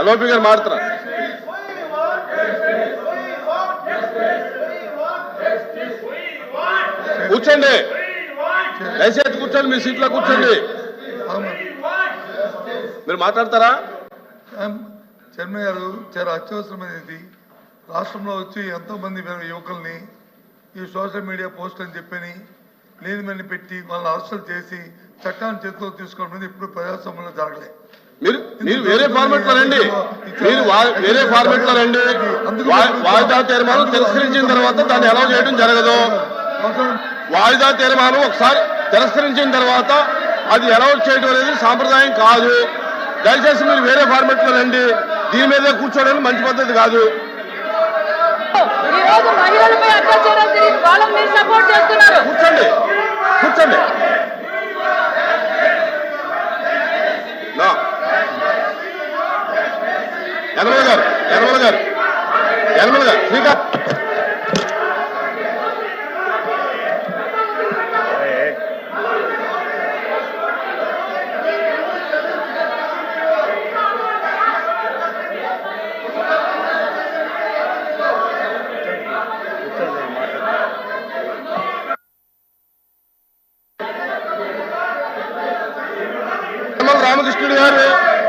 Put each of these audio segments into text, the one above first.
LOP గారు మాడుతున్నారు కూర్చోండి. దయచేసి కూర్చోండి మీ సీట్లో కూర్చోండి. మీరు మాట్లాడతారా? ఏం, చైర్మన్ గారు చాలా అత్యవసరమైనది. రాష్ట్రంలో వచ్చి ఎంతో మంది యువకుల్ని ఈ సోషల్ మీడియా పోస్ట్ అని చెప్పని లేని పెట్టి వాళ్ళని అరెస్టులు చేసి చట్టాన్ని చేతిలో తీసుకోవడం అనేది ఇప్పుడు ప్రజాస్వామ్యంలో జరగలేదు మీరు మీరు వేరే ఫార్మెట్లో రండి. మీరు వేరే ఫార్మెట్లో రండి. వాయిదా తీర్మానం తిరస్కరించిన తర్వాత దాన్ని అలౌ చేయడం జరగదు. వాయిదా తీర్మానం ఒకసారి తిరస్కరించిన తర్వాత అది అలౌ చేయడం అనేది సాంప్రదాయం కాదు. దయచేసి మీరు వేరే ఫార్మెట్లో రండి. దీని మీదే కూర్చోవడం మంచి పద్ధతి కాదు. ఈ రోజు మహిళలపై అత్యాచారం జరిగింది వాళ్ళని మీరు సపోర్ట్ చేస్తున్నారు. ठीक है रामकृष्ण बिहार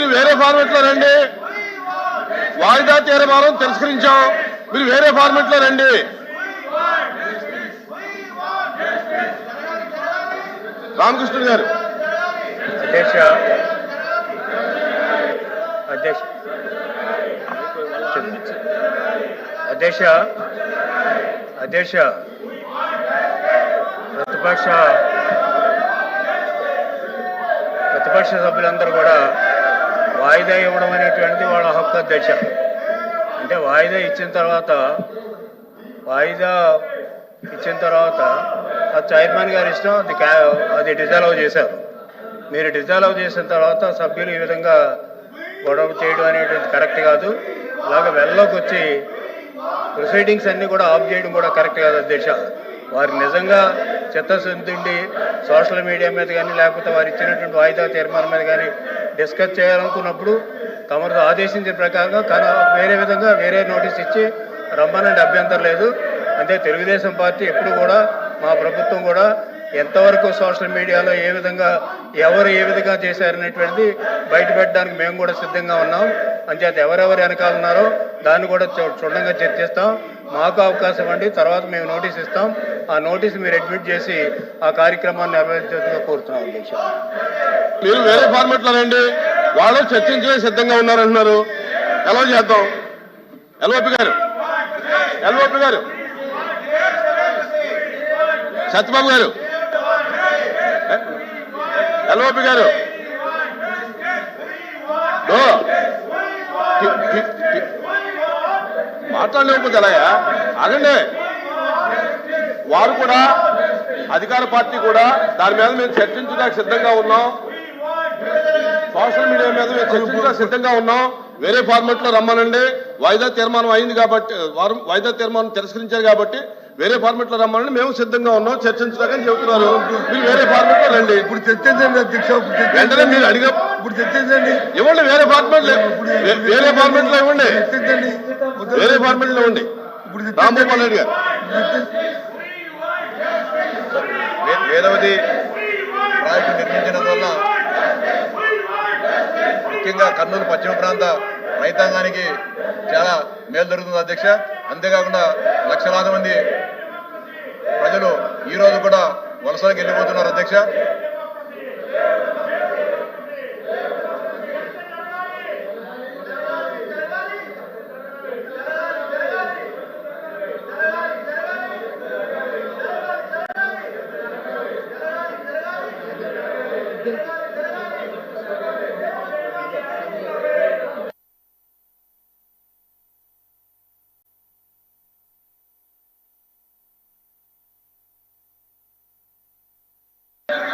మీరు వేరే ఫార్మెట్లో రండి. వాయిదా తీర్మానం తిరస్కరించాం. మీరు వేరే ఫార్మెట్లో రండి. రామకృష్ణుడు గారు. అధ్యక్ష. అధ్యక్ష. అధ్యక్ష. అధ్యక్ష. ప్రతిపక్ష. ప్రతిపక్ష సభ్యులందరూ కూడా వాయిదా ఇవ్వడం అనేటువంటిది వాళ్ళ హక్కు అధ్యక్ష. అంటే వాయిదా ఇచ్చిన తర్వాత వాయిదా ఇచ్చిన తర్వాత ఆ చైర్మన్ గారి ఇష్టం అది అది డిజాల్వ్ చేశారు. మీరు డిజాల్వ్ చేసిన తర్వాత సభ్యులు ఈ విధంగా గొడవ చేయడం అనేటువంటి కరెక్ట్ కాదు. అలాగే వెళ్ళలోకి వచ్చి ప్రొసీడింగ్స్ అన్నీ కూడా ఆఫ్ చేయడం కూడా కరెక్ట్ కాదు అధ్యక్ష. వారు నిజంగా చిత్తశుద్ధి సోషల్ మీడియా మీద కానీ లేకపోతే వారు ఇచ్చినటువంటి వాయిదా తీర్మానం మీద కానీ డిస్కస్ చేయాలనుకున్నప్పుడు తమరు ఆదేశించిన ప్రకారంగా కానీ వేరే విధంగా వేరే నోటీస్ ఇచ్చి రమ్మనండి అభ్యంతరం లేదు. అంటే తెలుగుదేశం పార్టీ ఎప్పుడు కూడా మా ప్రభుత్వం కూడా ఎంతవరకు సోషల్ మీడియాలో ఏ విధంగా ఎవరు ఏ విధంగా చేశారనేటువంటిది బయట పెట్టడానికి మేము కూడా సిద్ధంగా ఉన్నాం. అంచేత ఎవరెవరు వెనకాల ఉన్నారో దాన్ని కూడా చూడంగా క్షుణ్ణంగా చర్చిస్తాం మాకు అవకాశం అండి. తర్వాత మేము నోటీస్ ఇస్తాం. ఆ నోటీస్ మీరు అడ్మిట్ చేసి ఆ కార్యక్రమాన్ని నిర్వహించేందుకు కోరుతున్నాం. అధ్యక్ష మీరు వేరే ఫార్మేట్లో రండి. వాళ్ళు చర్చించే సిద్ధంగా ఉన్నారంటున్నారు. ఎలా చేద్దాం? ఎల్ఓపి గారు. ఎల్ఓపి గారు. సత్యబాబు గారు. ఎల్ఓపి గారు. మాట్లాడలేకపోతే ఎలాగా? ఆగండి. వారు కూడా అధికార పార్టీ కూడా దాని మీద మేము చర్చించడానికి సిద్ధంగా ఉన్నాం. సోషల్ మీడియా మీద మేము చర్చించడానికి సిద్ధంగా ఉన్నాం. వేరే ఫార్మెట్లో రమ్మనండి. వాయిదా తీర్మానం అయింది కాబట్టి వారు వాయిదా తీర్మానం తిరస్కరించారు కాబట్టి వేరే ఫార్మెట్లో రమ్మనండి. మేము సిద్ధంగా ఉన్నాం. చర్చించడానికి చెబుతున్నారు. మీరు వేరే ఫార్మెట్లో రండి. ఇప్పుడు చర్చించండి అధ్యక్ష ఇప్పుడు వెంటనే మీరు అడిగ ఇప్పుడు చర్చించండి. ఇవ్వండి వేరే ఫార్మెట్ వేరే ఫార్మెట్లో ఇవ్వండి. చర్చించండి. వేరే ఫార్మెట్లో ఇవ్వండి. ఇప్పుడు రాంభూపాల్ రెడ్డి గారు. వే- వేదవతి ప్రాజెక్టు నిర్మించినందువల్ల ముఖ్యంగా కర్నూలు పశ్చిమ ప్రాంత రైతాంగానికి చాలా మేలు జరుగుతుంది అధ్యక్ష. అంతేకాకుండా లక్షలాది మంది ప్రజలు ఈ రోజు కూడా వలసలకు వెళ్ళిపోతున్నారు అధ్యక్ష.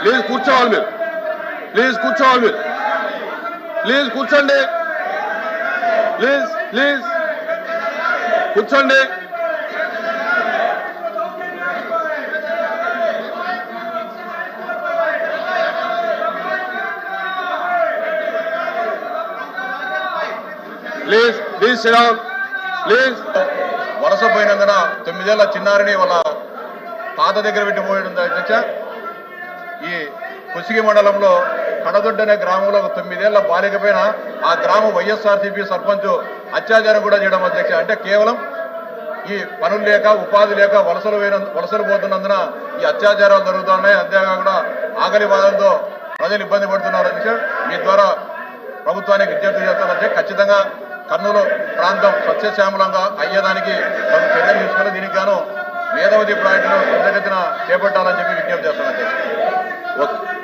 ప్లీజ్ కూర్చోవాలి మీరు. ప్లీజ్ కూర్చోవాలి మీరు. ప్లీజ్ కూర్చోండి. Please please. కూర్చోండి. Please please Shriram. ప్లీజ్. వలస పోయినందున తొమ్మిదేళ్ళ చిన్నారిని వాళ్ళ తాత దగ్గర పెట్టిపోయడం అధ్యక్ష ఈ కుసిగి మండలంలో కడదొడ్డి అనే గ్రామంలో ఒక తొమ్మిదేళ్ళ బాలిక పైన ఆ గ్రామం వైఎస్ఆర్సీపీ సర్పంచ్ అత్యాచారం కూడా చేయడం అధ్యక్ష. అంటే కేవలం ఈ పనులు లేక ఉపాధి లేక వలసలు పోయిన వలసలు పోతున్నందున ఈ అత్యాచారాలు జరుగుతున్నాయి. అంతేకాకుండా ఆకలి బాధలతో ప్రజలు ఇబ్బంది పడుతున్నారు అధ్యక్ష. మీ ద్వారా ప్రభుత్వానికి విజ్ఞప్తి చేస్తానంటే ఖచ్చితంగా కర్నూలు ప్రాంతం సస్యశ్యామలంగా అయ్యేదానికి తగు చర్యలు తీసుకుని దీనికి గాను వేదవతి ప్రాజెక్టును త్వరితగతిన చేపట్టాలని చెప్పి విజ్ఞప్తి చేస్తాను అధ్యక్ష. Okay.